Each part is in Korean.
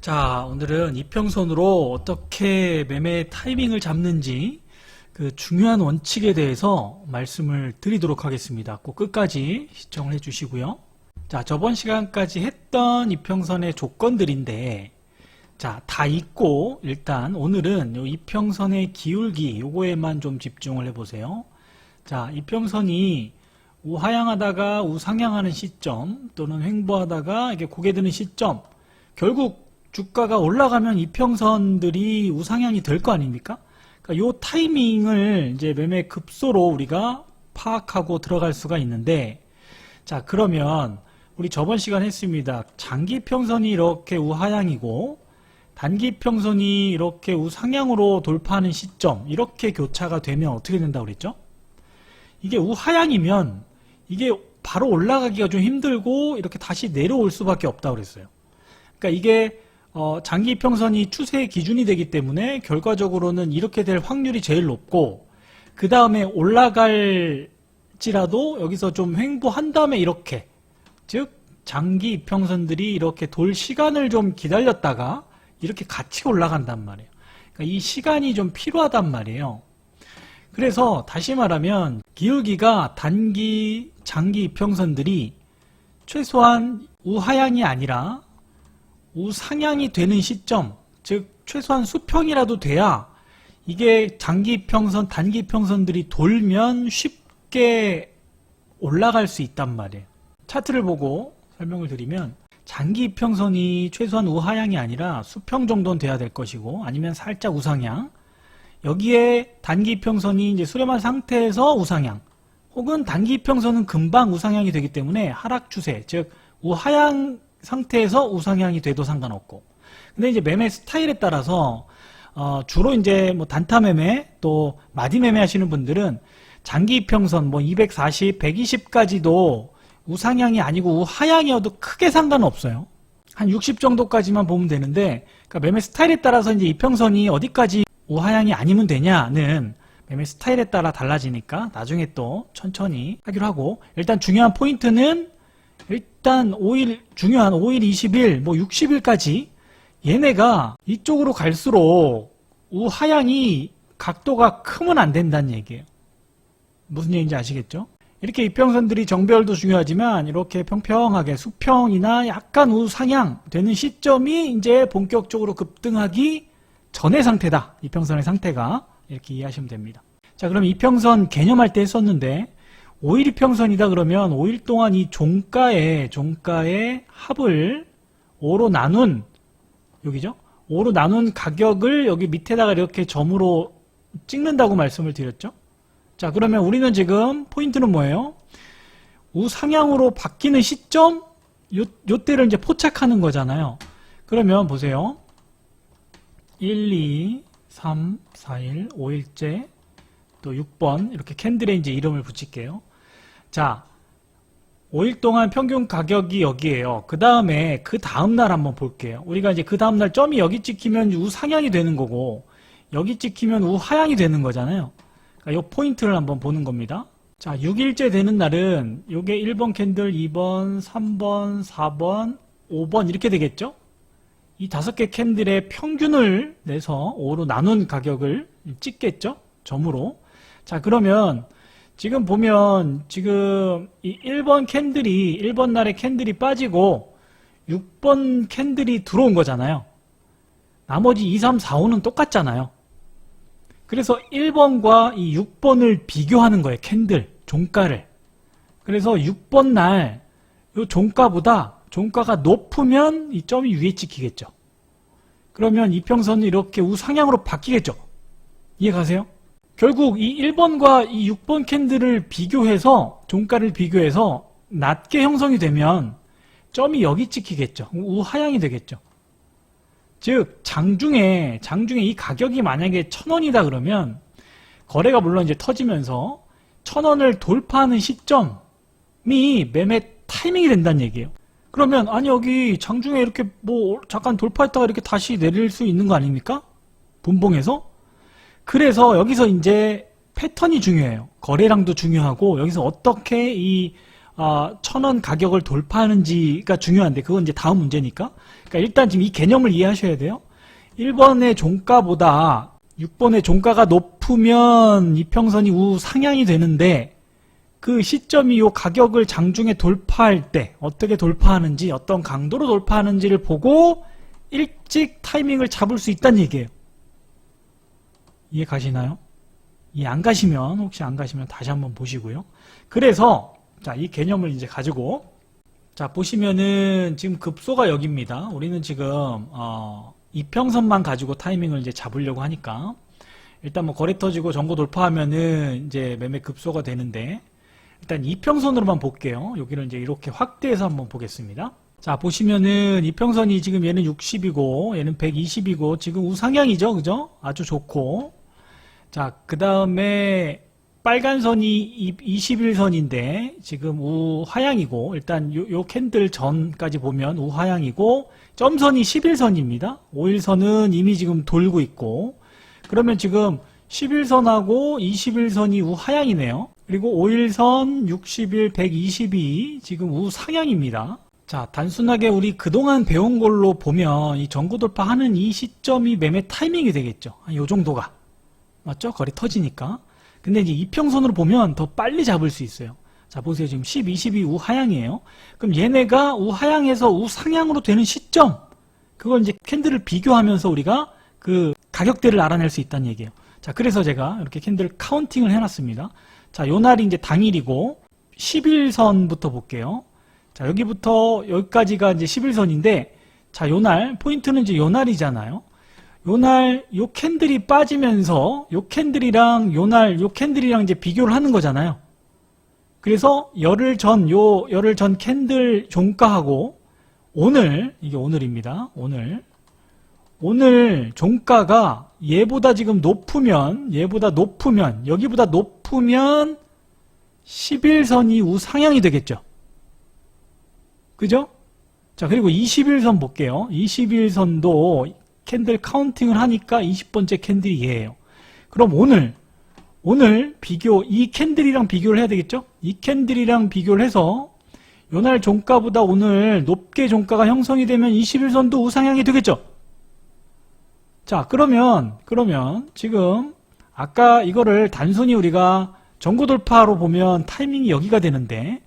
자, 오늘은 이평선으로 어떻게 매매 타이밍을 잡는지 그 중요한 원칙에 대해서 말씀을 드리도록 하겠습니다. 꼭 끝까지 시청을 해주시고요. 자, 저번 시간까지 했던 이평선의 조건들인데, 자, 다 있고, 일단 오늘은 요 이평선의 기울기, 요거에만 좀 집중을 해보세요. 자, 이평선이 우하향하다가 우상향하는 시점, 또는 횡보하다가 이게 고개 드는 시점, 결국 주가가 올라가면 이평선들이 우상향이 될 거 아닙니까? 그러니까 요 타이밍을 이제 매매 급소로 우리가 파악하고 들어갈 수가 있는데, 자, 그러면 우리 저번 시간 했습니다. 장기 평선이 이렇게 우하향이고, 단기 평선이 이렇게 우상향으로 돌파하는 시점, 이렇게 교차가 되면 어떻게 된다고 그랬죠? 이게 우하향이면 이게 바로 올라가기가 좀 힘들고 이렇게 다시 내려올 수밖에 없다고 그랬어요. 그러니까 이게 어, 장기 평선이 추세의 기준이 되기 때문에 결과적으로는 이렇게 될 확률이 제일 높고 그 다음에 올라갈지라도 여기서 좀 횡보한 다음에 이렇게 즉 장기 이평선들이 이렇게 돌 시간을 좀 기다렸다가 이렇게 같이 올라간단 말이에요. 그러니까 이 시간이 좀 필요하단 말이에요. 그래서 다시 말하면 기울기가 단기, 장기 이평선들이 최소한 우하향이 아니라 우상향이 되는 시점, 즉 최소한 수평이라도 돼야 이게 장기 이평선, 단기 이평선들이 돌면 쉽게 올라갈 수 있단 말이에요. 차트를 보고 설명을 드리면 장기 이평선이 최소한 우하향이 아니라 수평 정도는 돼야 될 것이고 아니면 살짝 우상향 여기에 단기 이평선이 이제 수렴한 상태에서 우상향 혹은 단기 이평선은 금방 우상향이 되기 때문에 하락 추세 즉 우하향 상태에서 우상향이 돼도 상관없고 근데 이제 매매 스타일에 따라서 어, 주로 이제 뭐 단타 매매 또 마디 매매 하시는 분들은 장기 이평선 뭐 240, 120까지도 우상향이 아니고 우하향이어도 크게 상관은 없어요. 한 60 정도까지만 보면 되는데 그러니까 매매 스타일에 따라서 이제 이평선이 어디까지 우하향이 아니면 되냐는 매매 스타일에 따라 달라지니까 나중에 또 천천히 하기로 하고 일단 중요한 포인트는 일단 5일 중요한 5일 20일 뭐 60일까지 얘네가 이쪽으로 갈수록 우하향이 각도가 크면 안 된다는 얘기예요. 무슨 얘기인지 아시겠죠? 이렇게 이평선들이 정배열도 중요하지만 이렇게 평평하게 수평이나 약간 우상향 되는 시점이 이제 본격적으로 급등하기 전의 상태다. 이평선의 상태가 이렇게 이해하시면 됩니다. 자, 그럼 이평선 개념할 때 했었는데 5일 이평선이다 그러면 5일 동안 이 종가의 종가의 합을 5로 나눈 여기죠? 5로 나눈 가격을 여기 밑에다가 이렇게 점으로 찍는다고 말씀을 드렸죠? 자, 그러면 우리는 지금 포인트는 뭐예요? 우상향으로 바뀌는 시점 요, 요때를 이제 포착하는 거잖아요. 그러면 보세요. 1, 2, 3, 4일, 5일째, 또 6번 이렇게 캔들에 이제 이름을 붙일게요. 자, 5일 동안 평균 가격이 여기에요. 그 다음에 그 다음 날 한번 볼게요. 우리가 이제 그 다음 날 점이 여기 찍히면 우상향이 되는 거고 여기 찍히면 우하향이 되는 거잖아요. 그러니까 이 포인트를 한번 보는 겁니다. 자, 6일째 되는 날은 요게 1번 캔들, 2번, 3번, 4번, 5번 이렇게 되겠죠? 이 다섯 개 캔들의 평균을 내서 5로 나눈 가격을 찍겠죠? 점으로. 자, 그러면 지금 보면 지금 이 1번 캔들이 1번 날의 캔들이 빠지고 6번 캔들이 들어온 거잖아요. 나머지 2, 3, 4, 5는 똑같잖아요. 그래서 1번과 이 6번을 비교하는 거예요. 캔들, 종가를. 그래서 6번 날 이 종가보다 종가가 높으면 이 점이 위에 찍히겠죠. 그러면 이평선은 이렇게 우상향으로 바뀌겠죠. 이해 가세요? 결국 이 1번과 이 6번 캔들을 비교해서 종가를 비교해서 낮게 형성이 되면 점이 여기 찍히겠죠. 우하향이 되겠죠. 즉 장중에 장중에 이 가격이 만약에 천 원이다 그러면 거래가 물론 이제 터지면서 천 원을 돌파하는 시점이 매매 타이밍이 된다는 얘기예요. 그러면 아니 여기 장중에 이렇게 뭐 잠깐 돌파했다가 이렇게 다시 내릴 수 있는 거 아닙니까? 분봉에서 그래서 여기서 이제 패턴이 중요해요. 거래량도 중요하고 여기서 어떻게 이 아, 천원 가격을 돌파하는지가 중요한데 그건 이제 다음 문제니까 그러니까 일단 지금 이 개념을 이해하셔야 돼요. 1번의 종가보다 6번의 종가가 높으면 이평선이 우상향이 되는데 그 시점이 요 가격을 장중에 돌파할 때 어떻게 돌파하는지 어떤 강도로 돌파하는지를 보고 일찍 타이밍을 잡을 수 있다는 얘기예요. 이해 가시나요? 이해 안 가시면 혹시 안 가시면 다시 한번 보시고요. 그래서 자, 이 개념을 이제 가지고 자, 보시면은 지금 급소가 여기입니다. 우리는 지금 어, 이평선만 가지고 타이밍을 이제 잡으려고 하니까 일단 뭐 거래 터지고 전고 돌파하면은 이제 매매 급소가 되는데 일단 이평선으로만 볼게요. 여기를 이제 이렇게 확대해서 한번 보겠습니다. 자, 보시면은 이평선이 지금 얘는 60이고 얘는 120이고 지금 우상향이죠. 그죠? 아주 좋고. 자, 그 다음에 빨간 선이 21선인데 지금 우하향이고 일단 요, 요 캔들 전까지 보면 우하향이고 점선이 11선입니다. 5일선은 이미 지금 돌고 있고 그러면 지금 11선하고 21선이 우하향이네요. 그리고 5일선, 60일, 122 지금 우상향입니다. 자, 단순하게 우리 그동안 배운 걸로 보면 이 전고 돌파하는 이 시점이 매매 타이밍이 되겠죠. 한요 정도가. 맞죠? 거리 터지니까. 근데 이제 이평선으로 보면 더 빨리 잡을 수 있어요. 자, 보세요. 지금 10, 20이 우하향이에요. 그럼 얘네가 우하향에서 우상향으로 되는 시점. 그걸 이제 캔들을 비교하면서 우리가 그 가격대를 알아낼 수 있다는 얘기예요. 자, 그래서 제가 이렇게 캔들 카운팅을 해놨습니다. 자, 요 날이 이제 당일이고 11선부터 볼게요. 자, 여기부터 여기까지가 이제 11선인데 자, 요 날 포인트는 이제 요 날이잖아요. 요날 요 캔들이 빠지면서 요 캔들이랑 요날 요 캔들이랑 이제 비교를 하는 거잖아요. 그래서 열흘 전 요 열흘 전 캔들 종가하고 오늘 이게 오늘입니다. 오늘 오늘 종가가 얘보다 지금 높으면 얘보다 높으면 여기보다 높으면 11선이 우상향이 되겠죠. 그죠? 자, 그리고 21선 볼게요. 21선도 캔들 카운팅을 하니까 20번째 캔들이 얘예요. 그럼 오늘 오늘 비교 이 캔들이랑 비교를 해야 되겠죠? 이 캔들이랑 비교를 해서 요날 종가보다 오늘 높게 종가가 형성이 되면 21선도 우상향이 되겠죠? 자, 그러면 그러면 지금 아까 이거를 단순히 우리가 전고 돌파로 보면 타이밍이 여기가 되는데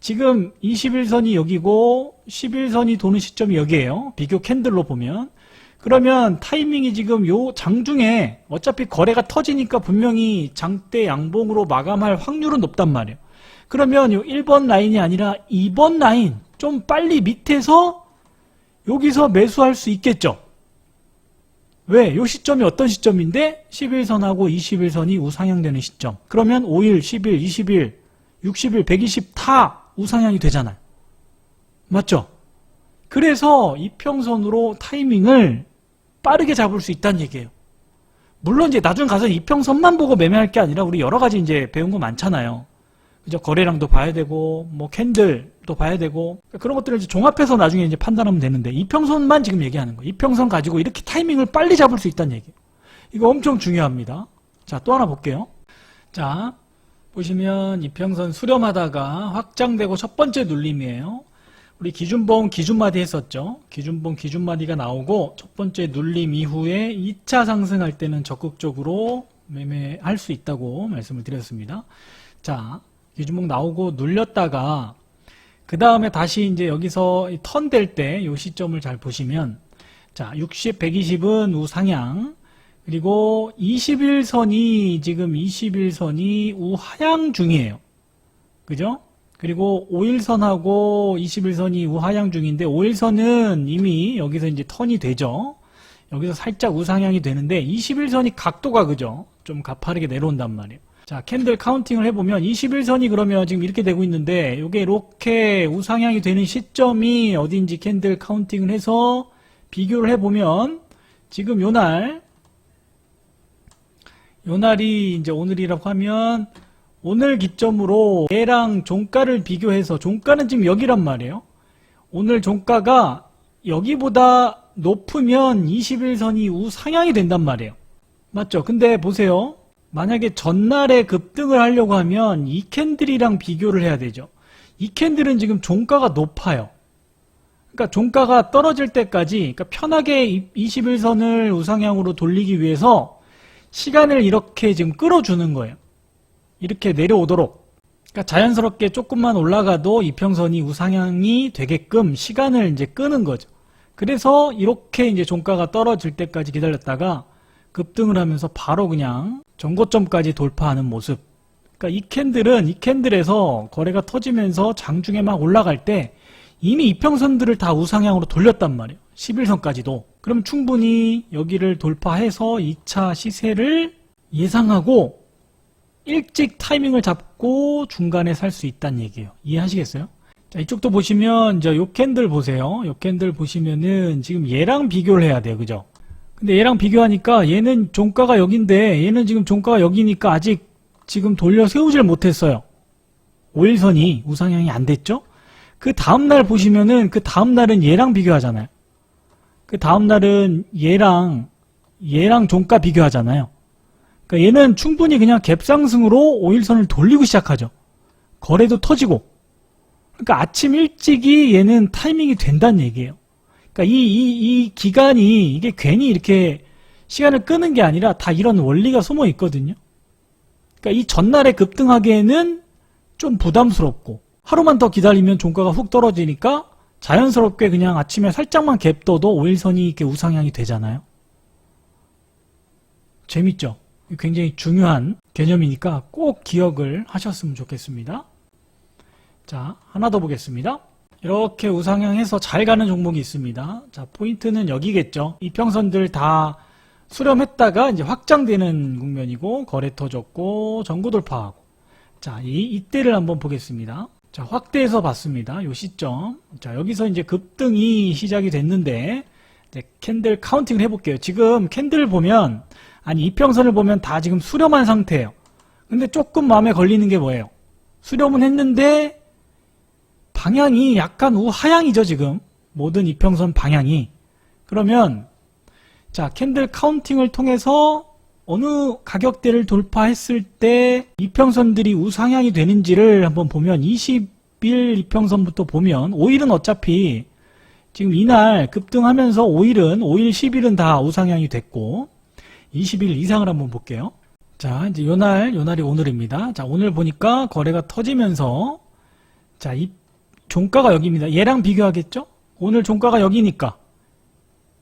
지금 21선이 여기고 11선이 도는 시점이 여기에요. 비교 캔들로 보면 그러면 타이밍이 지금 요 장중에 어차피 거래가 터지니까 분명히 장대 양봉으로 마감할 확률은 높단 말이에요. 그러면 요 1번 라인이 아니라 2번 라인 좀 빨리 밑에서 여기서 매수할 수 있겠죠. 왜? 요 시점이 어떤 시점인데 11선하고 21선이 우상향되는 시점. 그러면 5일, 10일, 20일, 60일, 120 다 우상향이 되잖아요. 맞죠? 그래서 이평선으로 타이밍을 빠르게 잡을 수 있다는 얘기예요. 물론 이제 나중에 가서 이평선만 보고 매매할 게 아니라 우리 여러 가지 이제 배운 거 많잖아요. 그죠? 거래량도 봐야 되고, 뭐 캔들도 봐야 되고 그런 것들을 이제 종합해서 나중에 이제 판단하면 되는데 이평선만 지금 얘기하는 거예요. 이평선 가지고 이렇게 타이밍을 빨리 잡을 수 있다는 얘기예요. 이거 엄청 중요합니다. 자, 또 하나 볼게요. 자, 보시면 이평선 수렴하다가 확장되고 첫 번째 눌림이에요. 우리 기준봉 기준마디 했었죠. 기준봉 기준마디가 나오고 첫 번째 눌림 이후에 2차 상승할 때는 적극적으로 매매할 수 있다고 말씀을 드렸습니다. 자, 기준봉 나오고 눌렸다가 그 다음에 다시 이제 여기서 턴 될 때 이 시점을 잘 보시면 자, 60, 120은 우상향 그리고 21선이 지금 21선이 우하향 중이에요. 그죠? 그리고 5일선하고 21선이 우하향 중인데 5일선은 이미 여기서 이제 턴이 되죠. 여기서 살짝 우상향이 되는데 21선이 각도가 그죠? 좀 가파르게 내려온단 말이에요. 자, 캔들 카운팅을 해보면 21선이 그러면 지금 이렇게 되고 있는데 이게 이렇게 우상향이 되는 시점이 어딘지 캔들 카운팅을 해서 비교를 해보면 지금 요날 요날이 이제 오늘이라고 하면 오늘 기점으로 얘랑 종가를 비교해서 종가는 지금 여기란 말이에요. 오늘 종가가 여기보다 높으면 21선이 우상향이 된단 말이에요. 맞죠? 근데 보세요. 만약에 전날에 급등을 하려고 하면 이 캔들이랑 비교를 해야 되죠. 이 캔들은 지금 종가가 높아요. 그러니까 종가가 떨어질 때까지 그러니까 편하게 21선을 우상향으로 돌리기 위해서 시간을 이렇게 지금 끌어주는 거예요. 이렇게 내려오도록. 그러니까 자연스럽게 조금만 올라가도 이평선이 우상향이 되게끔 시간을 이제 끄는 거죠. 그래서 이렇게 이제 종가가 떨어질 때까지 기다렸다가 급등을 하면서 바로 그냥 전고점까지 돌파하는 모습. 그러니까 이 캔들은 이 캔들에서 거래가 터지면서 장중에 막 올라갈 때 이미 이평선들을 다 우상향으로 돌렸단 말이에요. 11선까지도. 그럼 충분히 여기를 돌파해서 2차 시세를 예상하고 일찍 타이밍을 잡고 중간에 살 수 있다는 얘기예요. 이해하시겠어요? 자, 이쪽도 보시면 이제 요 캔들 보세요. 요 캔들 보시면은 지금 얘랑 비교를 해야 돼요. 그죠? 근데 얘랑 비교하니까 얘는 종가가 여긴데 얘는 지금 종가가 여기니까 아직 지금 돌려 세우질 못했어요. 5일선이 우상향이 안 됐죠? 그 다음날 보시면은 그 다음날은 얘랑 비교하잖아요. 그 다음날은 얘랑 얘랑 종가 비교하잖아요. 그러니까 얘는 충분히 그냥 갭상승으로 5일선을 돌리고 시작하죠. 거래도 터지고. 그러니까 아침 일찍이 얘는 타이밍이 된다는 얘기예요. 그러니까 이, 이, 이 기간이 이게 괜히 이렇게 시간을 끄는 게 아니라 다 이런 원리가 숨어 있거든요. 그러니까 이 전날에 급등하기에는 좀 부담스럽고 하루만 더 기다리면 종가가 훅 떨어지니까 자연스럽게 그냥 아침에 살짝만 갭 떠도 5일선이 이렇게 우상향이 되잖아요. 재밌죠? 굉장히 중요한 개념이니까 꼭 기억을 하셨으면 좋겠습니다. 자, 하나 더 보겠습니다. 이렇게 우상향해서 잘 가는 종목이 있습니다. 자, 포인트는 여기겠죠. 이평선들 다 수렴했다가 이제 확장되는 국면이고 거래 터졌고 전고 돌파하고 자, 이 이때를 한번 보겠습니다. 자, 확대해서 봤습니다. 요 시점. 자, 여기서 이제 급등이 시작이 됐는데 이제 캔들 카운팅을 해 볼게요. 지금 캔들 보면 아니 이평선을 보면 다 지금 수렴한 상태예요. 근데 조금 마음에 걸리는 게 뭐예요? 수렴은 했는데 방향이 약간 우하향이죠 지금 모든 이평선 방향이 그러면 자 캔들 카운팅을 통해서 어느 가격대를 돌파했을 때 이평선들이 우상향이 되는지를 한번 보면 20일 이평선부터 보면 5일은 어차피 지금 이날 급등하면서 5일은 5일 10일은 다 우상향이 됐고 20일 이상을 한번 볼게요. 자, 이제 요 날, 요 날이 오늘입니다. 자, 오늘 보니까 거래가 터지면서, 자, 이 종가가 여기입니다. 얘랑 비교하겠죠? 오늘 종가가 여기니까.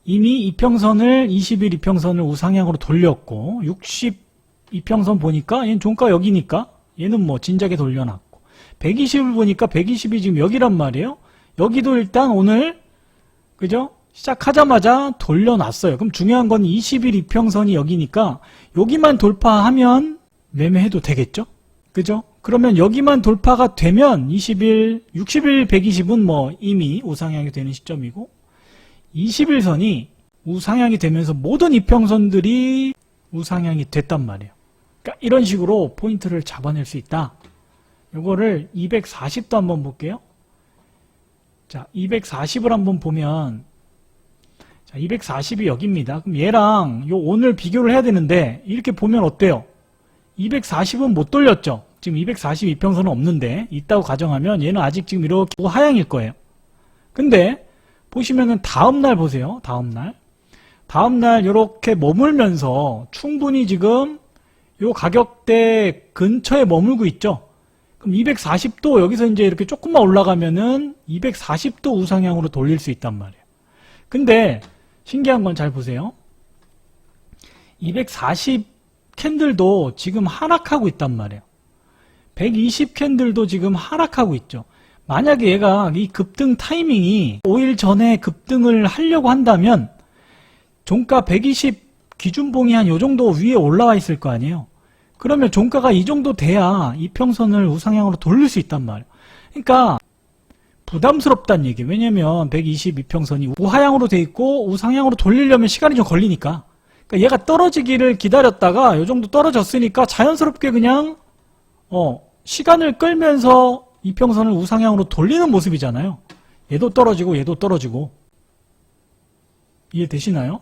이미 이평선을, 20일 이평선을 우상향으로 돌렸고, 60 이평선 보니까 얘는 종가 여기니까, 얘는 뭐 진작에 돌려놨고, 120을 보니까 120이 지금 여기란 말이에요. 여기도 일단 오늘, 그죠? 시작하자마자 돌려놨어요. 그럼 중요한 건 20일 이평선이 여기니까 여기만 돌파하면 매매해도 되겠죠? 그죠? 그러면 여기만 돌파가 되면 20일, 60일, 120은 뭐 이미 우상향이 되는 시점이고 21선이 우상향이 되면서 모든 이평선들이 우상향이 됐단 말이에요. 그러니까 이런 식으로 포인트를 잡아낼 수 있다. 요거를 240도 한번 볼게요. 자, 240을 한번 보면 자, 240이 여기입니다. 그럼 얘랑 요 오늘 비교를 해야 되는데 이렇게 보면 어때요? 240은 못 돌렸죠. 지금 242평선은 없는데 있다고 가정하면 얘는 아직 지금 이렇게 하향일 거예요. 근데 보시면은 다음 날 보세요. 다음 날. 다음 날 이렇게 머물면서 충분히 지금 요 가격대 근처에 머물고 있죠. 그럼 240도 여기서 이제 이렇게 조금만 올라가면은 240도 우상향으로 돌릴 수 있단 말이에요. 근데 신기한 건 잘 보세요. 240 캔들도 지금 하락하고 있단 말이에요. 120 캔들도 지금 하락하고 있죠. 만약에 얘가 이 급등 타이밍이 5일 전에 급등을 하려고 한다면 종가 120 기준봉이 한 요 정도 위에 올라와 있을 거 아니에요. 그러면 종가가 이 정도 돼야 이평선을 우상향으로 돌릴 수 있단 말이에요. 그러니까 부담스럽다는 얘기. 왜냐면 122평선이 우하향으로 돼 있고 우상향으로 돌리려면 시간이 좀 걸리니까. 그러니까 얘가 떨어지기를 기다렸다가 요 정도 떨어졌으니까 자연스럽게 그냥 어 시간을 끌면서 이평선을 우상향으로 돌리는 모습이잖아요. 얘도 떨어지고 얘도 떨어지고. 이해되시나요?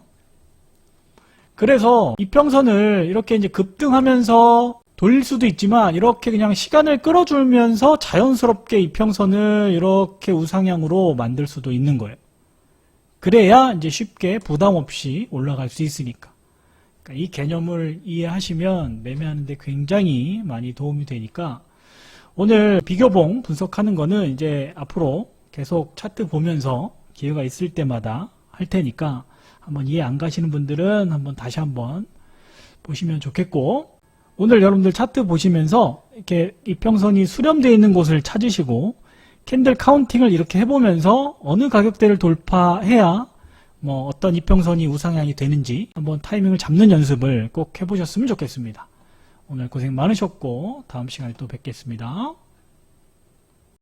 그래서 이평선을 이렇게 이제 급등하면서 돌릴 수도 있지만 이렇게 그냥 시간을 끌어주면서 자연스럽게 이평선을 이렇게 우상향으로 만들 수도 있는 거예요. 그래야 이제 쉽게 부담 없이 올라갈 수 있으니까. 그러니까 이 개념을 이해하시면 매매하는데 굉장히 많이 도움이 되니까 오늘 비교봉 분석하는 거는 이제 앞으로 계속 차트 보면서 기회가 있을 때마다 할 테니까 한번 이해 안 가시는 분들은 한번 다시 한번 보시면 좋겠고 오늘 여러분들 차트 보시면서 이렇게 이평선이 수렴되어 있는 곳을 찾으시고 캔들 카운팅을 이렇게 해보면서 어느 가격대를 돌파해야 뭐 어떤 이평선이 우상향이 되는지 한번 타이밍을 잡는 연습을 꼭 해보셨으면 좋겠습니다. 오늘 고생 많으셨고 다음 시간에 또 뵙겠습니다.